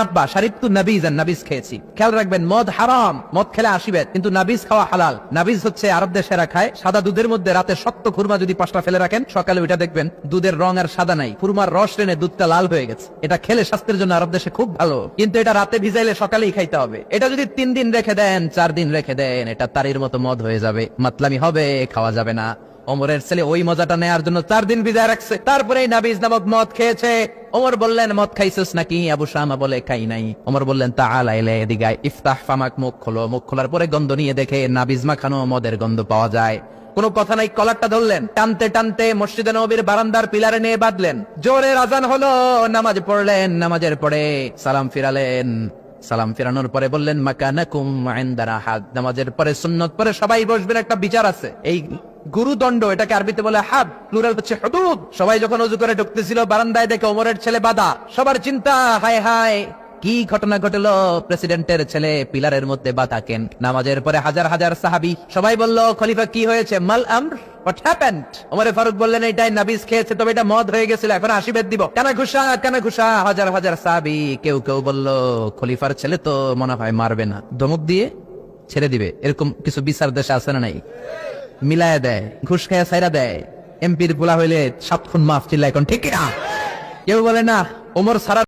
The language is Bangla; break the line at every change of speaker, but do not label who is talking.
আব্বা শারিবতু নাবিজ আর নাবিজ খেয়েছি। খেয়াল রাখবেন, মদ হারাম। মদ খেলে আসিবে, কিন্তু নাবিজ খাওয়া হালাল। নাবিজ হচ্ছে আরব সাদা দুধের মধ্যে রাতে শক্ত খুরমা যদি পাঁচটা ফেলে রাখেন, সকালে ওইটা দেখবেন, দুধের রং আর সাদা নাই। খুরমার রস টেনে দুধটা লাল হয়ে গেছে। এটা খেলে স্বাস্থ্যের জন্য আরব দেশে খুব ভালো। কিন্তু এটা রাতে ভিজাইলে সকালেই খাইতে হবে। এটা যদি তিন দিন রেখে দেন, চার দিন রেখে দেন, এটা তারির মতো মদ হয়ে যাবে। মাতলামি হবে, খাওয়া যাবে না। ওমরের ছেলে ওই মজাটা নেয়ার জন্য চার দিন বিদায় রাখছে। তারপরে নাবিজ নামক মদ খেয়েছে। ওমর বললেন, মদ খাইছিস নাকি? আবু শামা বলে, খাই নাই। ওমর বললেন তা আলাইলে এদিগায় ইফতাহ ফামাক, মুখ খোলো। মুখ খোলার পরে গন্ধ নিয়ে দেখে নাবিজ মাখানো মদের গন্ধ পাওয়া যায়। কোনো কথা নাই, কলারটা ধরলেন। টানতে টানতে মসজিদে নবীর বারান্দার পিলারে নিয়ে বাঁধলেন। জোরে আজান হলো, নামাজ পড়লেন, নামাজের পরে সালাম ফিরালেন। সালাম ফিরানোর পরে বললেন, মাকানাকুম ইনদানা হাত নামাজের পরে সুন্নত পরে সবাই বসবেন, একটা বিচার আছে। এই গুরুদণ্ড, এটাকে আরবিতে বলে হাদ প্লুরাল হচ্ছে হুদুদ। সবাই যখন অজু করে ঢুকতেছিল, বারান্দায় দেখে ওমরের ছেলে বাদা। সবার চিন্তা, হায় হায়, কি ঘটনা ঘটলো? প্রেসিডেন্টের ছেলে পিলারের মধ্যে বাতাকেন নামাজের পরে হাজার হাজার সাহাবি সবাই বলল, খলিফা কি হয়েছে? মাল আমর হোয়াট হ্যাপেন্ড ওমরে ফারুক বললেন এটাই নাবিজ খেয়েছে, তবে এটা মদ হয়ে গেছিল, এখন আশীর্বাদ দিব। কেন ঘুষা কেন ঘুষা? হাজার হাজার সাহাবি কেউ কেউ বলল, খলিফার ছেলে তো মনে হয় মারবে না। ধমক দিয়ে ছেড়ে দিবে। এরকম কিছু বিচার দেশে আছে না নাই? মিলায় দেয়, ঘুষ খাইয়া সাইরা দেয়। এমপির বোলা হইলে সাত খুন মাফ চিল্লা এখন ঠিক কেউ বলে না, ওমর সারা